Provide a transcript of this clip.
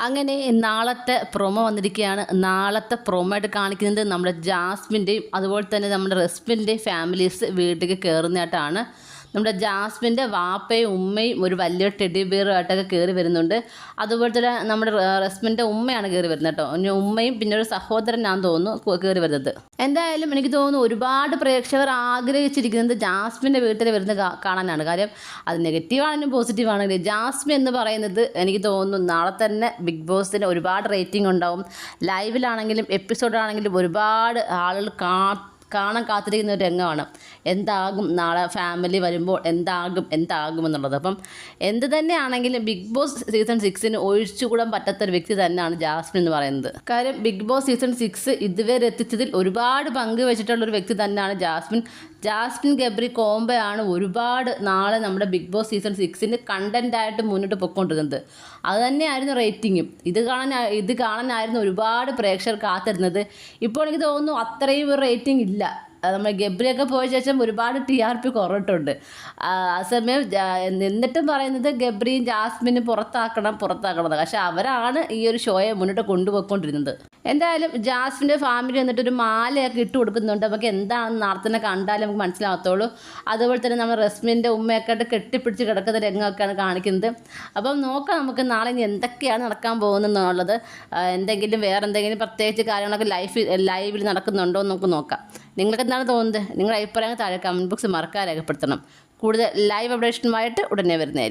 അങ്ങനെ നാളത്തെ പ്രൊമോ വന്നിരിക്കുകയാണ്. നാളത്തെ പ്രൊമോ ആയിട്ട് കാണിക്കുന്നത് നമ്മുടെ ജാസ്മിന്റെയും അതുപോലെ തന്നെ നമ്മുടെ റെസ്പിന്റെയും ഫാമിലീസ് വീട്ടിലേക്ക് കയറുന്നതായിട്ടാണ്. നമ്മുടെ ജാസ്മിന്റെ വാപ്പയും ഉമ്മയും ഒരു വലിയ ടെഡി ബിയറുമായിട്ടൊക്കെ കയറി വരുന്നുണ്ട്. അതുപോലെ തന്നെ നമ്മുടെ റസ്മിന്റെ ഉമ്മയാണ് കയറി വരുന്നത് കേട്ടോ. ഉമ്മയും പിന്നെ ഒരു സഹോദരനാന്ന് തോന്നുന്നു കയറി വരുന്നത്. എന്തായാലും എനിക്ക് തോന്നുന്നു ഒരുപാട് പ്രേക്ഷകർ ആഗ്രഹിച്ചിരിക്കുന്നത് ജാസ്മിന്റെ വീട്ടിൽ വരുന്ന കാണാനാണ്. കാര്യം അത് നെഗറ്റീവ് ആണെങ്കിലും പോസിറ്റീവ് ആണെങ്കിലും ജാസ്മിൻ എന്ന് പറയുന്നത് എനിക്ക് തോന്നുന്നു നാളെ തന്നെ ബിഗ് ബോസിന് ഒരുപാട് റേറ്റിംഗ് ഉണ്ടാവും. ലൈവിലാണെങ്കിലും എപ്പിസോഡാണെങ്കിലും ഒരുപാട് ആളുകൾ കാ കാണാൻ കാത്തിരിക്കുന്ന ഒരു രംഗമാണ്. എന്താകും നാളെ ഫാമിലി വരുമ്പോൾ എന്താകും എന്താകും എന്നുള്ളത്. അപ്പം എന്ത് തന്നെയാണെങ്കിലും ബിഗ് ബോസ് സീസൺ സിക്സിന് ഒഴിച്ചുകൂടാൻ പറ്റാത്ത ഒരു വ്യക്തി തന്നെയാണ് ജാസ്മിൻ എന്ന് പറയുന്നത്. കാര്യം ബിഗ് ബോസ് സീസൺ സിക്സ് ഇതുവരെ എത്തിച്ചതിൽ ഒരുപാട് പങ്ക് വെച്ചിട്ടുള്ള ഒരു വ്യക്തി തന്നെയാണ് ജാസ്മിൻ. ജാസ്മിൻ ഗബ്രി കോംബയാണ് ഒരുപാട് നാളെ നമ്മുടെ ബിഗ് ബോസ് സീസൺ സിക്സിന്റെ കണ്ടന്റായിട്ട് മുന്നോട്ട് പൊയ്ക്കൊണ്ടിരുന്നത്. അത് തന്നെയായിരുന്നു റേറ്റിങ്ങും. ഇത് കാണാൻ ഇത് കാണാനായിരുന്നു ഒരുപാട് പ്രേക്ഷകർ കാത്തിരുന്നത്. ഇപ്പോൾ എനിക്ക് തോന്നുന്നു അത്രയും റേറ്റിംഗ് ഇല്ല. നമ്മൾ ഗബ്രിയൊക്കെ പോയ ശേഷം ഒരുപാട് ടി ആർ പി കുറഞ്ഞിട്ടുണ്ട് ആ സമയം നിന്നിട്ടും പറയുന്നത് ഗബ്രിയും ജാസ്മിനും പുറത്താക്കണം പുറത്താക്കണം. പക്ഷെ അവരാണ് ഈ ഒരു ഷോയെ മുന്നോട്ട് കൊണ്ടുപോയിക്കൊണ്ടിരുന്നത്. എന്തായാലും ജാസ്മിന്റെ ഫാമിലി എന്നിട്ട് ഒരു മാലയൊക്കെ ഇട്ട് കൊടുക്കുന്നുണ്ട്. നമുക്ക് എന്താണെന്ന് നാർത്തനെ കണ്ടാലും നമുക്ക് മനസ്സിലാകത്തുള്ളൂ അതുപോലെ തന്നെ നമ്മൾ റസ്മിന്റെ ഉമ്മയൊക്കെ ആയിട്ട് കെട്ടിപ്പിടിച്ച് കിടക്കുന്ന രംഗമൊക്കെയാണ് കാണിക്കുന്നത്. അപ്പം നോക്കാം നമുക്ക് നാളെ ഇനി എന്തൊക്കെയാണ് നടക്കാൻ പോകുന്നതെന്നുള്ളത്. എന്തെങ്കിലും വേറെ എന്തെങ്കിലും പ്രത്യേകിച്ച് കാര്യങ്ങളൊക്കെ ലൈഫ് ലൈവിൽ നടക്കുന്നുണ്ടോ എന്ന് നമുക്ക് നോക്കാം. നിങ്ങൾക്ക് എന്താണ് തോന്നുന്നത്? നിങ്ങളുടെ അഭിപ്രായങ്ങൾ താഴെ കമന്റ് ബോക്സ് മറക്കാൻ രേഖപ്പെടുത്തണം. കൂടുതൽ ലൈവ് അപ്ഡേഷനുമായിട്ട് ഉടനെ വരുന്നതായിരിക്കും.